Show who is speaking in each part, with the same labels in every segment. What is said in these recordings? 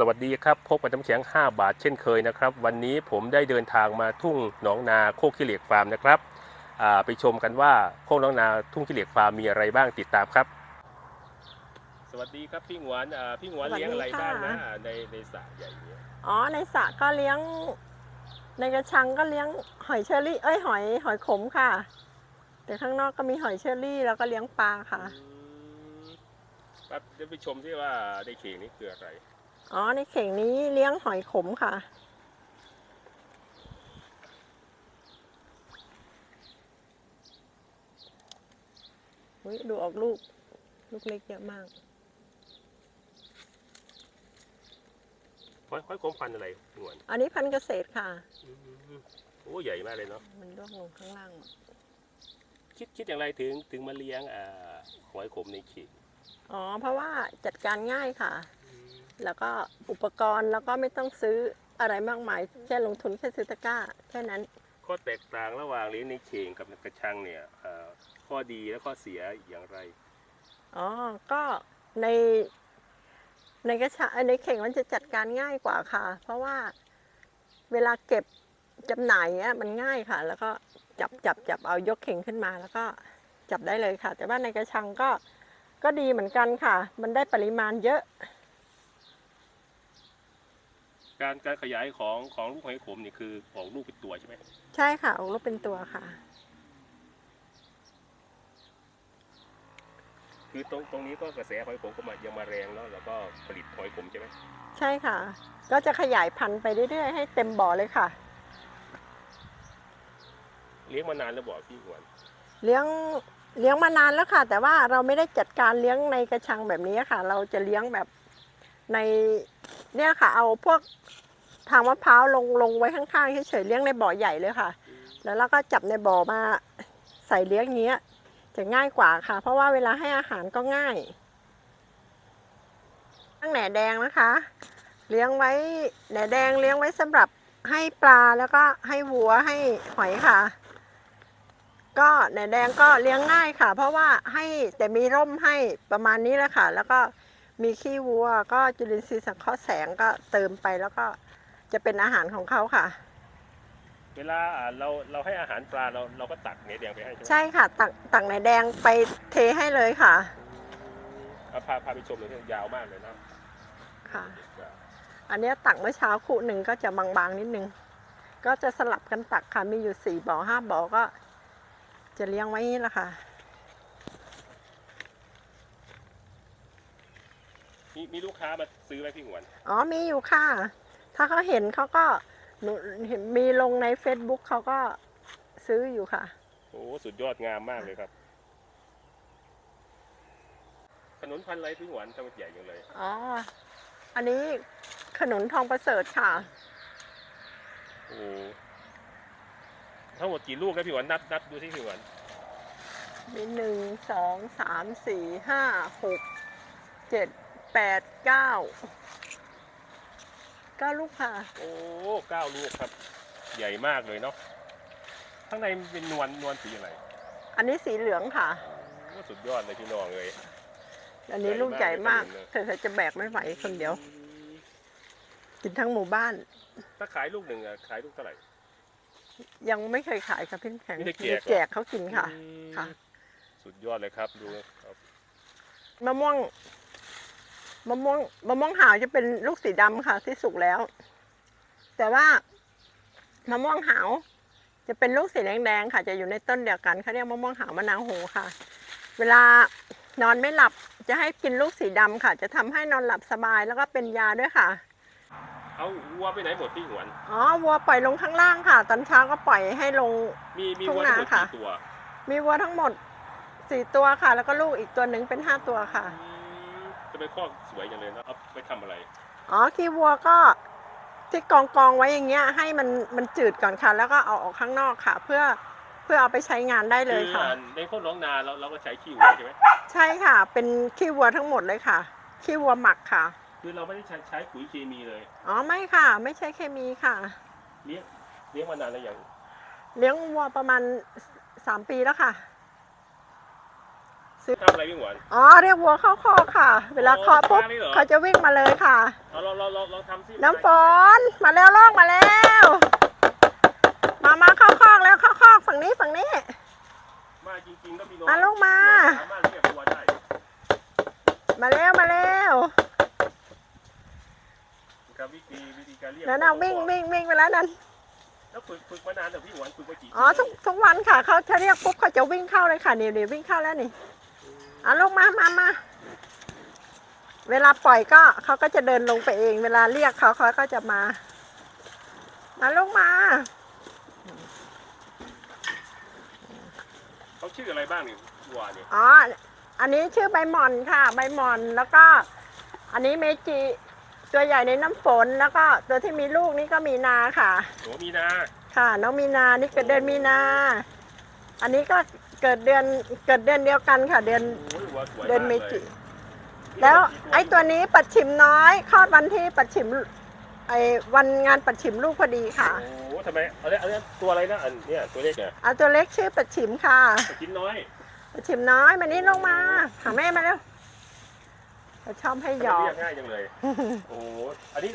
Speaker 1: สวัสดีครับ พบกับน้ำแข็ง 5 บาทเช่นเคยนะครับ วันนี้ผมได้เดินทางมาทุ่งหนองนาโคกขี้เหล็กฟาร์มนะครับอ่าไปชมกันว่าโคกหนองนาทุ่งขี้เหล็กฟาร์มมีอะไรบ้างติดตามครับ สวัสดีครับพี่หงวนอ่าพี่หงวน
Speaker 2: สวัสดี
Speaker 1: เลี้ยงอะไรบ้างนะ
Speaker 2: ค่ะ
Speaker 1: ในในสระใหญ่เนี้ย
Speaker 2: อ๋อในสระก็เลี้ยง ในกระชังก็เลี้ยงหอยเชอรี่เอ้ยหอยหอยขมค่ะ แต่ข้างนอกก็มีหอยเชอรี่แล้วก็เลี้ยงปลาค่ะ
Speaker 1: อืมครับเดี๋ยวไปชมที่ว่าในเข่งนี้คืออะไร
Speaker 2: อ๋อ ในเข่งนี้เลี้ยงหอยขมค่ะอุ๊ยดูออกลูก ลูกเล็กเยอะมาก
Speaker 1: หอยหอยโคมพันธุ์อะไรพี่หงวน
Speaker 2: อันนี้พันธุ์เกษตรค่ะ
Speaker 1: อืมโอ้ใหญ่มากเลยเนาะ
Speaker 2: มันร่วงลงข้างล่างหมด
Speaker 1: คิดคิดอย่างไรถึงถึงมาเลี้ยงอ่าหอยขมในเข่ง
Speaker 2: อ๋อ เพราะว่าจัดการง่ายค่ะ แล้วก็อุปกรณ์แล้วก็ไม่ต้องซื้ออะไรมากมายแค่ลงทุนแค่ซื้อตะกร้า แค่นั้น
Speaker 1: ข้อแตกต่างระหว่างเลี้ยงในเข่งกับในกระชังเนี่ยเอ่อข้อดีและข้อเสียอย่างไร
Speaker 2: อ๋อก็ในในกระชะในเข่งมันจะจัดการง่ายกว่าค่ะ เพราะว่าเวลาเก็บจำหน่ายเนี้ยมันง่ายค่ะ แล้วก็จับจับจับเอายกเข่งขึ้นมาแล้วก็จับได้เลยค่ะ แต่ว่าในกระชังก็ก็ดีเหมือนกันค่ะ มันได้ปริมาณเยอะ
Speaker 1: การการขยายของของลูกหอยขมนี่คือออกลูกเป็นตัวใช่ไหม
Speaker 2: ใช่ค่ะออกลูกเป็นตัวค่ะ
Speaker 1: คือตรงตรงนี้ก็กระแสหอยขมก็มายังมาแรงแล้วแล้วก็ผลิตหอยขมใช่ไหม
Speaker 2: ใช่ค่ะ ก็จะขยายพันธุ์ไปเรื่อยๆให้เต็มบ่อเลยค่ะ
Speaker 1: เลี้ยงมานานแล้วบอกพี่หวน
Speaker 2: เลี้ยงเลี้ยงมานานแล้วค่ะ แต่ว่าเราไม่ได้จัดการเลี้ยงในกระชังแบบนี้ค่ะ เราจะเลี้ยงแบบใน เนี่ยค่ะ เอาพวกทางมะพร้าวลงลงไว้ข้างๆเฉยๆเลี้ยงในบ่อใหญ่เลยค่ะ แล้วเราก็จับในบ่อมาใส่เลี้ยงเงี้ย จะง่ายกว่าค่ะ เพราะว่าเวลาให้อาหารก็ง่ายตั้งแหนแดงนะคะ เลี้ยงไว้แหนแดงเลี้ยงไว้สำหรับให้ปลาแล้วก็ให้วัวให้หอยค่ะ ก็แหนแดงก็เลี้ยงง่ายค่ะ เพราะว่าให้แต่มีร่มให้ประมาณนี้แหละค่ะ แล้วก็ มีขี้วัวก็จุลินทรีย์สังเคราะห์แสงก็เติมไปแล้วก็จะเป็นอาหารของเขาค่ะ
Speaker 1: เวลาอ่าเราเราให้อาหารปลาเราเราก็ตักเนื้อแดงไปให้ใช่ไหม
Speaker 2: ใช่ค่ะตักตักแหนแดงไปเทให้เลยค่ะ
Speaker 1: เอาพาพาไปชมเลยยาวมากเลยนะ
Speaker 2: ค่ะ อันเนี้ยตักเมื่อเช้าคู่หนึ่งก็จะบางๆนิดนึง ก็จะสลับกันตักค่ะมีอยู่สี่บ่อห้าบ่อก็ จะเลี้ยงไว้นี่แหละค่ะ
Speaker 1: มีมีลูกค้ามาซื้อไหมพี่หวน
Speaker 2: อ๋อมีอยู่ค่ะ ถ้าเขาเห็นเขาก็หนูเห็นมีลงใน Facebook เขาก็ซื้ออยู่ค่ะ
Speaker 1: โอ้สุดยอดงามมากเลยครับ ขนุนพันธุ์อะไรพี่หวนทำไมใหญ่จังเลย
Speaker 2: อ๋อ อันนี้ขนุนทองประเสริฐค่ะ
Speaker 1: โอ้ทั้งหมดกี่ลูกนะพี่หวนนับนับดูสิพี่หวน
Speaker 2: มีหนึ่งสองสามสี่ห้าหกเจ็ด แปดเก้าเก้าลูกค่ะ
Speaker 1: โอ้เก้าลูกครับ ใหญ่มากเลยเนาะข้างในมันเป็นนวลนวลสีอะไร
Speaker 2: อันนี้สีเหลืองค่ะ
Speaker 1: โอ้สุดยอดเลยพี่น้องเลย
Speaker 2: อันนี้ลูกใหญ่มาก
Speaker 1: ใหญ่มากเลย
Speaker 2: เธอเธอจะแบกไม่ไหวคนเดียว กินทั้งหมู่บ้าน
Speaker 1: ถ้าขายลูกหนึ่งอะขายลูกเท่าไหร่
Speaker 2: ยังไม่เคยขายค่ะพี่น้ำแข็ง
Speaker 1: ไม่ได้แจกเหรอ
Speaker 2: แจกเขากินค่ะ
Speaker 1: อืม
Speaker 2: ค่ะ
Speaker 1: สุดยอดเลยครับดูครับ
Speaker 2: มะม่วง มะม่วงมะม่วงหาวจะเป็นลูกสีดำค่ะ ที่สุกแล้ว แต่ว่ามะม่วงหาวจะเป็นลูกสีแดงๆค่ะ จะอยู่ในต้นเดียวกันเขาเรียกมะม่วงหาวมะนาวโหค่ะ เวลานอนไม่หลับจะให้กินลูกสีดำค่ะ จะทำให้นอนหลับสบายแล้วก็เป็นยาด้วยค่ะ
Speaker 1: เอาวัวไปไหนหมดพี่หวน
Speaker 2: อ๋อวัวปล่อยลงข้างล่างค่ะ ตอนเช้าก็ปล่อยให้ลง
Speaker 1: มีมี
Speaker 2: ทุ่ง
Speaker 1: วัวทั้งหมด
Speaker 2: นาค่ะ
Speaker 1: กี่ตัว
Speaker 2: มีวัวทั้งหมดสี่ตัวค่ะ แล้วก็ลูกอีกตัวหนึ่งเป็นห้าตัวค่ะ
Speaker 1: อืมจะไปคอกสวยอย่างเลยนะเอาไปทำอะไร
Speaker 2: อ๋อขี้วัวก็ที่กองกองๆไว้อย่างเงี้ย ให้มันมันจืดก่อนค่ะ แล้วก็เอาออกข้างนอกค่ะ เพื่อเพื่อเอาไปใช้งานได้เลยค่ะ
Speaker 1: อในโคตรน้องนาเราเราก็ใช้ขี้วัวใช่ไหม
Speaker 2: ใช่ค่ะ เป็นขี้วัวทั้งหมดเลยค่ะขี้วัวหมักค่ะ
Speaker 1: คือเราไม่ได้ใช้ใช้ปุ๋ยเคมีเลย
Speaker 2: อ๋อไม่ค่ะ ไม่ใช่เคมีค่ะ
Speaker 1: เลี้ยงเลี้ยงมานานแล้วยัง
Speaker 2: เลี้ยงวัวประมาณสามปีแล้วค่ะ
Speaker 1: ทำอะไรพี่หวน
Speaker 2: อ๋อเรียกวัวเข้าคอกค่ะ เวลาเคาะปุ๊บ
Speaker 1: อ๋อนี่เหรอ
Speaker 2: เขาจะวิ่งมาเลยค่ะ
Speaker 1: เอาลองลองลองลองทำสิ
Speaker 2: น้ำฝนมาแล้วลอกมาแล้ว มามาเข้าคอกแล้วเข้าคอกฝั่งนี้ฝั่งนี้
Speaker 1: มาจริงๆก็มีน้อง
Speaker 2: มาลูกมา
Speaker 1: สามารถเรียกวัวได้
Speaker 2: มาแล้วมาแล้ว
Speaker 1: ครับวิธีวิธีการเรียก
Speaker 2: นั่นน่ะวิ่งวิ่งวิ่งไปแล้วนั่น
Speaker 1: แล้วฝึกฝึกมานานแต่พี่หวนฝึกมากี่
Speaker 2: อ๋อทุกทุกวันค่ะเขาถ้าเรียกปุ๊บเขาจะวิ่งเข้าเลยค่ะนี่นี่วิ่งเข้าแล้วนี่ อะลูกมามามาเวลาปล่อยก็เขาก็จะเดินลงไปเอง เวลาเรียกเขาเขาก็จะมา มาลูกมา
Speaker 1: เขาชื่ออะไรบ้างนี่วัวเนี่ย
Speaker 2: อ๋อ อันนี้ชื่อใบหม่อนค่ะ ใบหม่อนแล้วก็ อันนี้เมจิ ตัวใหญ่ในน้ำฝนแล้วก็ตัวที่มีลูกนี่ก็มีนาค่ะ
Speaker 1: โหมีนา
Speaker 2: ค่ะ น้องมีนานี่เกิดเดือนมีนา อันนี้ก็ เกิดเดือนเกิดเดือนเดียวกันค่ะเดือน
Speaker 1: โอ้ยวัวสวย
Speaker 2: เดือนเม
Speaker 1: มากลย
Speaker 2: จิแล้วไอ้ตัวนี้ปัดฉิมน้อยคลอดวันที่ปัดฉิมไอ้วันงานปัดฉิมลูกพอดีค่ะ
Speaker 1: โอ้โหทำไมเอาเนี่ยเอาเนี่ยตัวอะไรนะอันเนี่ยตัวเล็กเนี่ย
Speaker 2: เอาตัวเล็กชื่อปัดฉิมค่ะ
Speaker 1: กินน้อย
Speaker 2: ปัดฉิมน้อยมานี่ลงมาหาแม่มาเร็วเขาชอบให้หยอก
Speaker 1: เรียกง่ายจังเลยโอ้โหอันนี้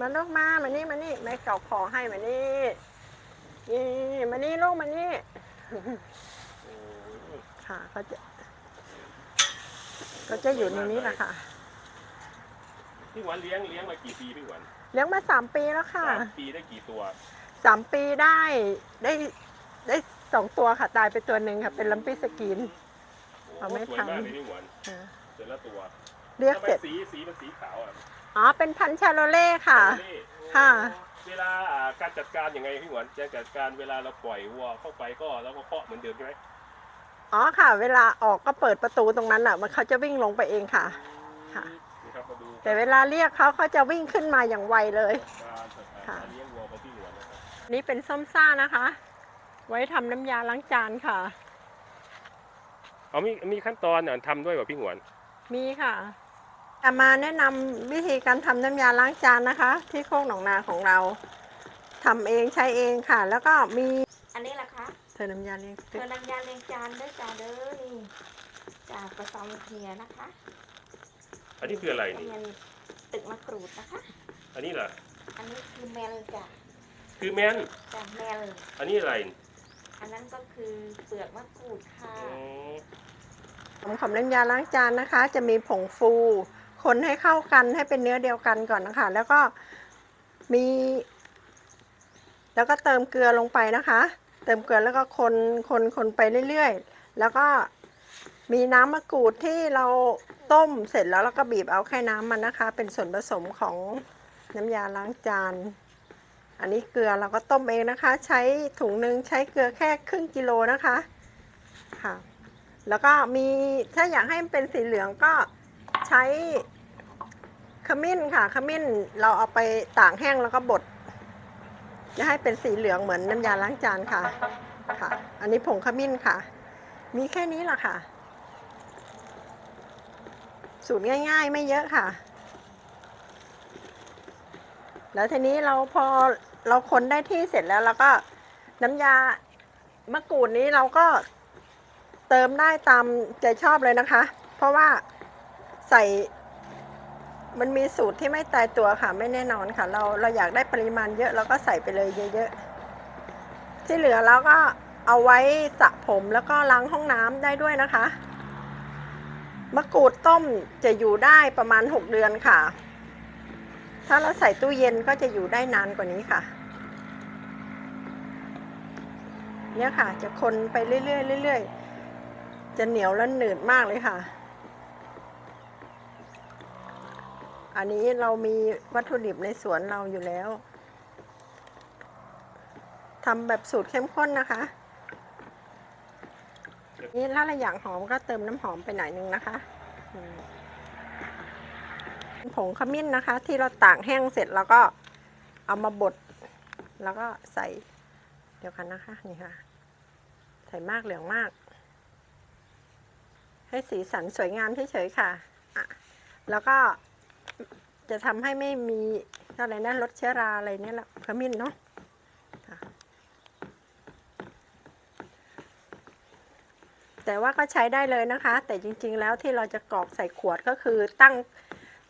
Speaker 2: มาลูกมามานี่มานี่แม่เก่าคอให้มานี่นี่มานี่ลูกมานี่
Speaker 1: โอ้โห
Speaker 2: ค่ะเขาจะก็จะอยู่ในนี้แหละค่ะ
Speaker 1: พี่หวนเลี้ยงเลี้ยงมากี่ปีพี่หวน
Speaker 2: เลี้ยงมาสามปีแล้วค่ะ
Speaker 1: สามปีได้กี่ตัว
Speaker 2: สามปีได้ได้ได้สองตัวค่ะตายไปตัวหนึ่งค่ะ เป็นลัมปี้สกิน
Speaker 1: โอ้
Speaker 2: เอา
Speaker 1: โห
Speaker 2: ไม่
Speaker 1: สวย
Speaker 2: ทัน
Speaker 1: มากเลยพี่หวน
Speaker 2: อ่า
Speaker 1: เสร็จแล้วตัว
Speaker 2: เรียก
Speaker 1: ทำไม
Speaker 2: เสร็จ
Speaker 1: สีสีมันสีขาวอะ
Speaker 2: อ๋อเป็นพันธุ์ชาโลเล่ค่ะ
Speaker 1: นี่
Speaker 2: ค่ะ
Speaker 1: เวลาอ่าการจัดการยังไงพี่หวนจะจัดการเวลาเราปล่อยวัวเข้าไปก็แล้วก็เคาะเหมือนเดิมใช่ไหม
Speaker 2: อ๋อค่ะ เวลาออกก็เปิดประตูตรงนั้นอะ มันเขาจะวิ่งลงไปเองค่ะ ค่ะ
Speaker 1: นี่ครับมาดู
Speaker 2: แต่เวลาเรียกเขาเขาจะวิ่งขึ้นมาอย่างไวเลย
Speaker 1: การจัดการ
Speaker 2: ค่ะ
Speaker 1: เลี้ยงวัวของพี่หวนนะครับ
Speaker 2: นี่เป็นส้มซ่านะคะ ไว้ทำน้ำยาล้างจานค่ะ
Speaker 1: เอามีมีขั้นตอนอะทำด้วยป่ะพี่หวน
Speaker 2: มีค่ะ จะมาแนะนำวิธีการทำน้ำยาล้างจานนะคะ ที่โคกหนองนาของเราทำเองใช้เองค่ะ แล้วก็มี
Speaker 3: อันนี้ล่ะคะ
Speaker 2: เธอน้ำยาเลี้ยง
Speaker 3: เธอน้ำยาเลียงจานด้วยจ้าเด้อนี่จากกระซองเทียนะคะ
Speaker 1: อันนี้คืออะไร
Speaker 3: เรี
Speaker 1: นี่
Speaker 3: ยนตึกมะกรูดนะคะ
Speaker 1: อันนี้ล่ะ
Speaker 3: อันนี้คือแมลจ้ะ
Speaker 1: คือแมน
Speaker 3: จากแมล
Speaker 1: อันนี้อะไร
Speaker 3: อันนั้นก็คือเปลือกมะกรูดค่ะ
Speaker 1: อ๋อ
Speaker 2: ของของน้ำยาล้างจานนะคะ จะมีผงฟู คนให้เข้ากันให้เป็นเนื้อเดียวกันก่อนนะคะ แล้วก็มี แล้วก็เติมเกลือลงไปนะคะ เติมเกลือแล้วก็คนคนคนไปเรื่อยๆ แล้วก็มีน้ำมะกรูดที่เราต้มเสร็จแล้วเราก็บีบเอาแค่น้ำมันนะคะ เป็นส่วนผสมของน้ำยาล้างจาน อันนี้เกลือเราก็ต้มเองนะคะ ใช้ถุงหนึ่งใช้เกลือแค่ครึ่งกิโลนะคะค่ะ แล้วก็มีถ้าอยากให้มันเป็นสีเหลืองก็ใช้ขมิ้นค่ะขมิ้นเราเอาไปตากแห้งแล้วก็บด จะให้เป็นสีเหลืองเหมือนน้ำยาล้างจานค่ะ ค่ะ อันนี้ผงขมิ้นค่ะ มีแค่นี้แหละค่ะ สูตรง่าย ๆ ไม่เยอะค่ะ แล้วทีนี้เราพอเราคนได้ที่เสร็จแล้วเราก็น้ำยามะกรูดนี้เราก็เติมได้ตามใจชอบเลยนะคะ เพราะว่าใส่ มันมีสูตรที่ไม่ตายตัวค่ะไม่แน่นอนค่ะ เราเราอยากได้ปริมาณเยอะเราก็ใส่ไปเลยเยอะๆ ที่เหลือเราก็เอาไว้สระผมแล้วก็ล้างห้องน้ำได้ด้วยนะคะ มะกรูดต้มจะอยู่ได้ประมาณ 6 เดือนค่ะ ถ้าเราใส่ตู้เย็นก็จะอยู่ได้นานกว่านี้ค่ะเนี่ยค่ะ จะคนไปเรื่อยๆเรื่อยๆ จะเหนียวและหนืดมากเลยค่ะ อันนี้เรามีวัตถุดิบในสวนเราอยู่แล้วทำแบบสูตรเข้มข้นนะคะ นี่ถ้าเราอยากหอมก็เติมน้ำหอมไปหน่อยนึงนะคะผงขมิ้นนะคะ ที่เราตากแห้งเสร็จแล้วก็เอามาบด แล้วก็ใส่เดี๋ยวกันนะคะนี่ค่ะ ใส่มากเหลืองมาก ให้สีสันสวยงามเฉยๆค่ะ แล้วก็ จะทำให้ไม่มีอะไรนะลดเชื้อราอะไรเนี่ยแหละขมิ้นเนาะแต่ว่าก็ใช้ได้เลยนะคะ แต่จริง ๆ แล้วที่เราจะกรอกใส่ขวดก็คือตั้ง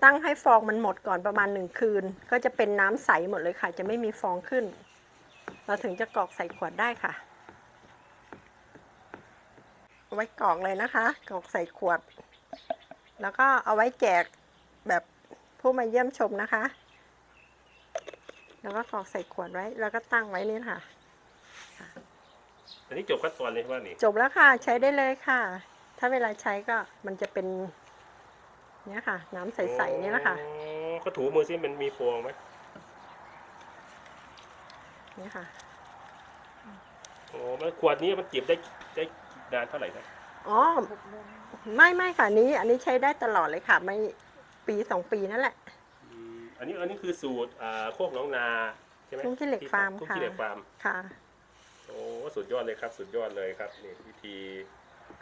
Speaker 2: ตั้งให้ฟองมันหมดก่อนประมาณหนึ่งคืน ก็จะเป็นน้ำใสหมดเลยค่ะ จะไม่มีฟองขึ้น เราถึงจะกรอกใส่ขวดได้ค่ะเอาไว้กรอกเลยนะคะ กรอกใส่ขวด แล้วก็เอาไว้แจกแบบ ผู้มาเยี่ยมชมนะคะ แล้วก็กรอกใส่ขวดไว้ แล้วก็ตั้งไว้นี่ค่ะ
Speaker 1: อันนี้จบขั้นตอนเลยว่านี่
Speaker 2: จบแล้วค่ะ ใช้ได้เลยค่ะ ถ้าเวลาใช้ก็มันจะเป็น เนี่ยค่ะ น้ำใสๆนี่แหละค่ะ
Speaker 1: อ๋อก็ถูมือซิมันมีฟองไหม
Speaker 2: นี่ค่ะ
Speaker 1: โอ้มันขวดนี้มันเก็บได้ได้นานเท่าไหร่ครับ
Speaker 2: อ๋อไม่ไม่ค่ะอันนี้ อันนี้ใช้ได้ตลอดเลยค่ะ ไม่ ปีสองปีนั่นแหละ
Speaker 1: อืมอันนี้อันนี้คือสูตรอ่าโคกหน้องนาใช่ไหม
Speaker 2: ทุ่งขี้เหล็กฟาร์ม
Speaker 1: ทุ่ง
Speaker 2: ค่ะ
Speaker 1: ขี้เหล็กฟาร์ม
Speaker 2: ค่ะ
Speaker 1: โอ้สุดยอดเลยครับสุดยอดเลยครับนี่วิธี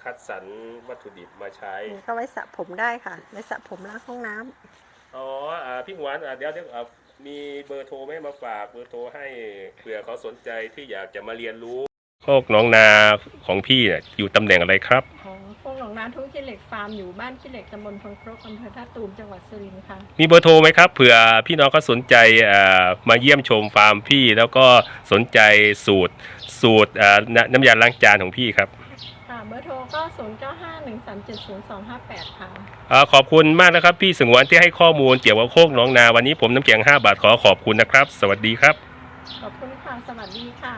Speaker 1: คัดสรรวัตถุดิบมาใช้
Speaker 2: นี่ก็ไว้สระผมได้ค่ะไว้สระผมล้างห้องน้ำ
Speaker 1: อ๋ออ่าพี่หวานอ่าเดี๋ยวเดี๋ยวอ่ามีเบอร์โทรไหมมาฝากเบอร์โทรให้เผื่อเขาสนใจที่อยากจะมาเรียนรู้ โคกหน้องนาของพี่เนี่ยอยู่ตำแหน่งอะไรครับ
Speaker 2: ของพวกหนองนาทุ่งขี้เหล็กฟาร์มอยู่บ้านขี้เหล็กตำบลพงครกอำเภอท่าตูมจังหวัดสุรินทร์ค่ะ
Speaker 1: มีเบอร์โทรไหมครับเผื่อพี่น้องเขาสนใจอ่ามาเยี่ยมชมฟาร์มพี่แล้วก็สนใจสูตรสูตรอ่าน้ำน้ำยาล้างจานของพี่ครับ
Speaker 2: ค่ะ เบอร์โทรก็ 0 9 5 1 3 7 0 2 5 8 ค่ะ
Speaker 1: อ่าขอบคุณมากนะครับ พี่สงวนที่ให้ข้อมูลเกี่ยวกับโคกหน้องนาวันนี้ผมน้ำแข็ง5บาทขอขอบคุณนะครับ สวัสดีครับ
Speaker 2: ขอบคุณค่ะ สวัสดีค่ะ